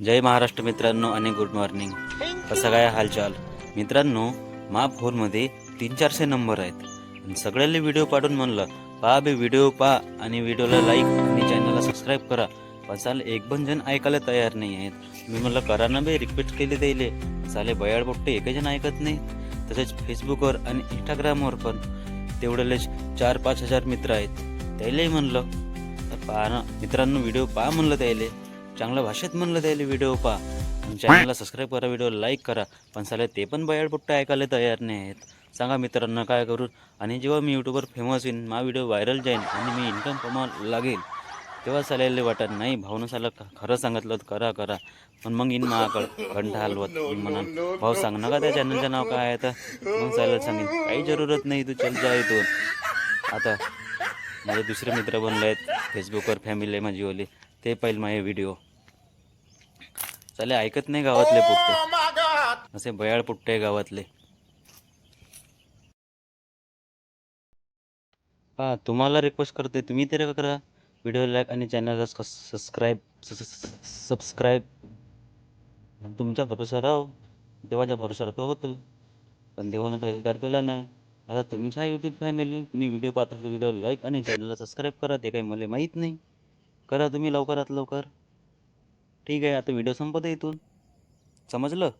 जय महाराष्ट्र मित्रांनो आणि good morning. कसं काय हालचाल. मित्रांनो मा फोनमध्ये तीन चारशे नंबर आहेत. सगळ्याला व्हिडिओ पाठवून म्हणलं पहा बे व्हिडिओ पहा आणि व्हिडिओला लाईक आणि चॅनलला सबस्क्राईब करा. पण चाल एक पण जण ऐकायला तयार नाही आहेत. मी म्हणलं करा ना बे रिक्वेस्ट केली त्याले. चाले बयाड बोट्टे एकही जण ऐकत नाही. तसेच फेसबुकवर आणि इंस्टाग्रामवर पण तेवढेलेच चार पाच हजार मित्र आहेत. त्यालाही म्हणलं तर पहा ना मित्रांनो व्हिडिओ पहा म्हणलं त्याले. चांगल्या भाषेत म्हणलं त्याला व्हिडिओ पा. चॅनलला सबस्क्राईब करा व्हिडिओ लाईक करा. पण साले ते पण बयाडपट्ट ऐकायला तयार नाही आहेत सांगा मित्रांनो काय करू? आणि जेव्हा मी यूट्यूबवर फेमस होईन मा व्हिडिओ व्हायरल जाईन आणि मी इन्कम कमा लागेल तेव्हा चालायला वाटत नाही भाऊनं साला ख- खरं सांगितलं करा करा. पण मग इन महाकड घंटा हलवत म्हणा भाऊ सांग नका त्या चॅनलचं नाव काय आहे तर मग चालेल सांगेन काही जरूरत नाही तू चल जा इथून. आता माझे दुसरे मित्र बनले आहेत फेसबुकवर फॅमिली आहे माझी ओली. ते पाहिजे माझे व्हिडिओ चाले ऐकत नाही गावातले पुट्टे. असे बयाळ पुट्टे गावातले. हा तुम्हाला रिक्वेस्ट करते तुम्ही तरी करा. व्हिडिओ लाईक आणि चॅनलला सबस्क्राईब सबस्क्राईब तुमच्या भरोसा राहो देवाच्या भरोसा तो होतो. पण देवानं काही केला नाही. आता तुमच्या यूट्यूब फॅमिली तुम्ही व्हिडिओ पाहता व्हिडिओ लाईक आणि चॅनलला सबस्क्राईब करा. ते काही मला माहीत नाही. करा तुम्ही लवकरात लवकर. ठीक आहे आता व्हिडिओ संपत आहे इथून. समजलं?